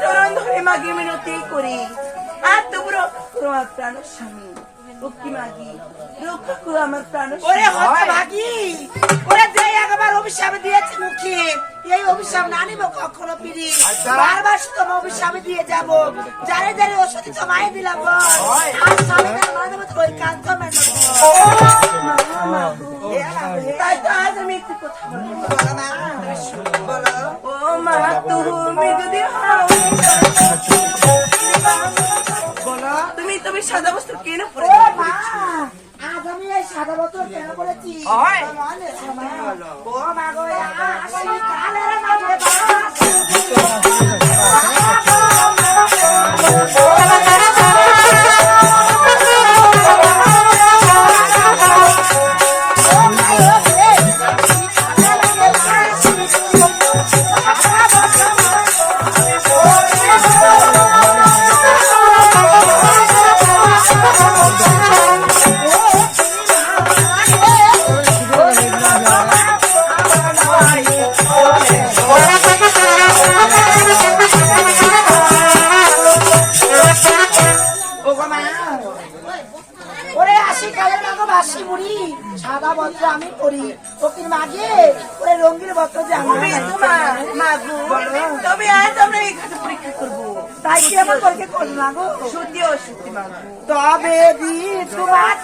চরণ ধরে মাগি মিনতি করি। আর তোমরা তোমার প্রাণ স্বামী ভক্তি মাগি রক্ষা করো আমার প্রাণ ওরে স্বামী। হতে ওরে যে একবার অভিশাপ দিয়েছে মুখে এই অভিশাপ না নিব কখনো ফিরি বারবার শুধু আমি অভিশাপ দিয়ে যাব। যারে যারে ওষুধ জমাই দিলাম বল। আর মারা দেবো তোর ওই কান্ত মেনে তাই তো আজ আমি একটু কথা বলব। সাদা বোতল কেন করেছি হয়। মনে? ও মা গো ওরে আসি কালে মাগো বাসি মুড়ি সাদা বস্ত্র আমি পরি। মাগে ওরে রঙিন বস্ত্র যে তোমার মাগু তবে আজ আমরা এখানে পরীক্ষা করব। তাই কি আমার সত্যি তবে দি তোমার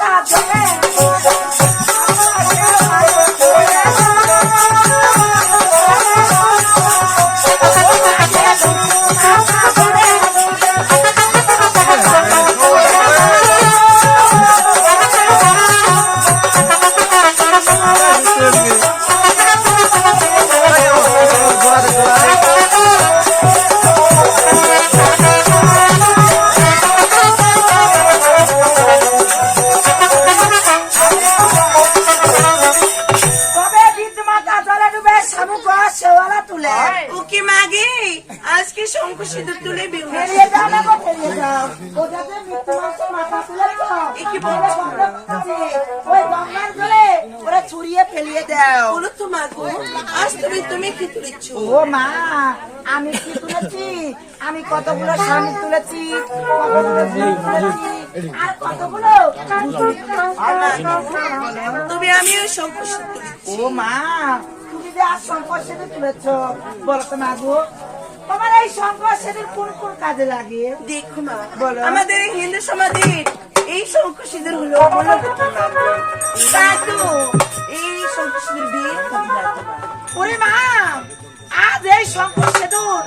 ওরা ছুড়িয়ে ফেলিয়ে দাও। বলো তো মাগু আজ তুমি তুমি কি তুলেছ? ও মা আমি কি তুলেছি? আমি কতগুলো স্বামী তুলেছি? আর কতগুলো তবে আমি ওই শঙ্কু সিঁদুর তুলেছি ও মা তুমি যে আর সেদিন তুলেছ বলো তো মা গো। তোমার এই শঙ্কর সেদিন কোন কোন কাজে লাগে? দেখো মা বলো। আমাদের এই হিন্দু সমাজের এই শঙ্কর সিঁদুর হলো এই শঙ্কর সিঁদুর বিয়ে ওরে মা আজ এই শঙ্কর সেতুর